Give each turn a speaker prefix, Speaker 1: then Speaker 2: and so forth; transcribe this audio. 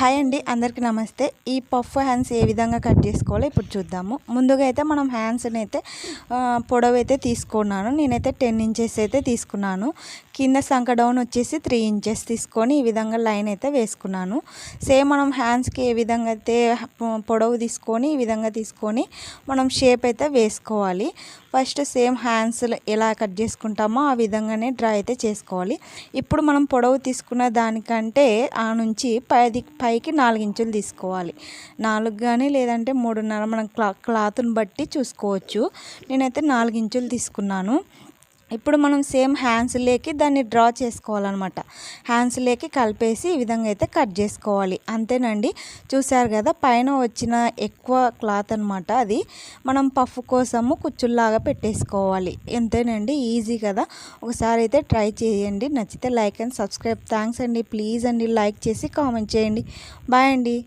Speaker 1: Hi అండి అందరికీ నమస్తే. ఈ పఫ్ హ్యాండ్స్ ఏ విధంగా కట్ చేసుకోవాలో ఇప్పుడు చూద్దాము. ముందుగా అయితే మనం హ్యాండ్స్ని అయితే ఆ, పొడవు అయితే తీసుకున్నాను. నేనైతే టెన్ ఇంచెస్ అయితే తీసుకున్నాను. కింద సంక డౌన్ వచ్చేసి త్రీ ఇంచెస్ తీసుకొని ఈ విధంగా లైన్ అయితే వేసుకున్నాను. సేమ్ మనం హ్యాండ్స్కి ఏ విధంగా అయితే పొడవు తీసుకొని ఈ విధంగా తీసుకొని మనం షేప్ అయితే వేసుకోవాలి. ఫస్ట్ సేమ్ హ్యాండ్స్ ఎలా కట్ చేసుకుంటామో ఆ విధంగానే డ్రా అయితే చేసుకోవాలి. ఇప్పుడు మనం పొడవు తీసుకున్న దానికంటే ఆ నుంచి పది పైకి నాలుగు ఇంచులు తీసుకోవాలి. నాలుగు కానీ లేదంటే మూడున్నర మనం క్లా క్లాత్ని బట్టి చూసుకోవచ్చు. నేనైతే నాలుగు ఇంచులు తీసుకున్నాను. ఇప్పుడు మనం సేమ్ హ్యాండ్స్ లేకి దాన్ని డ్రా చేసుకోవాలన్నమాట. హ్యాండ్స్ లేకి కలిపేసి ఈ విధంగా అయితే కట్ చేసుకోవాలి. అంతేనండి. చూసారు కదా పైన వచ్చిన ఎక్కువ క్లాత్ అనమాట అది. మనం పఫ్ కోసము కుచ్చుల్లాగా పెట్టేసుకోవాలి. అంతేనండి. ఈజీ కదా. ఒకసారి అయితే ట్రై చేయండి. నచ్చితే లైక్ అండ్ సబ్స్క్రైబ్. థ్యాంక్స్ అండి. ప్లీజ్ అండి. లైక్ చేసి కామెంట్ చేయండి. బాయ్ అండి.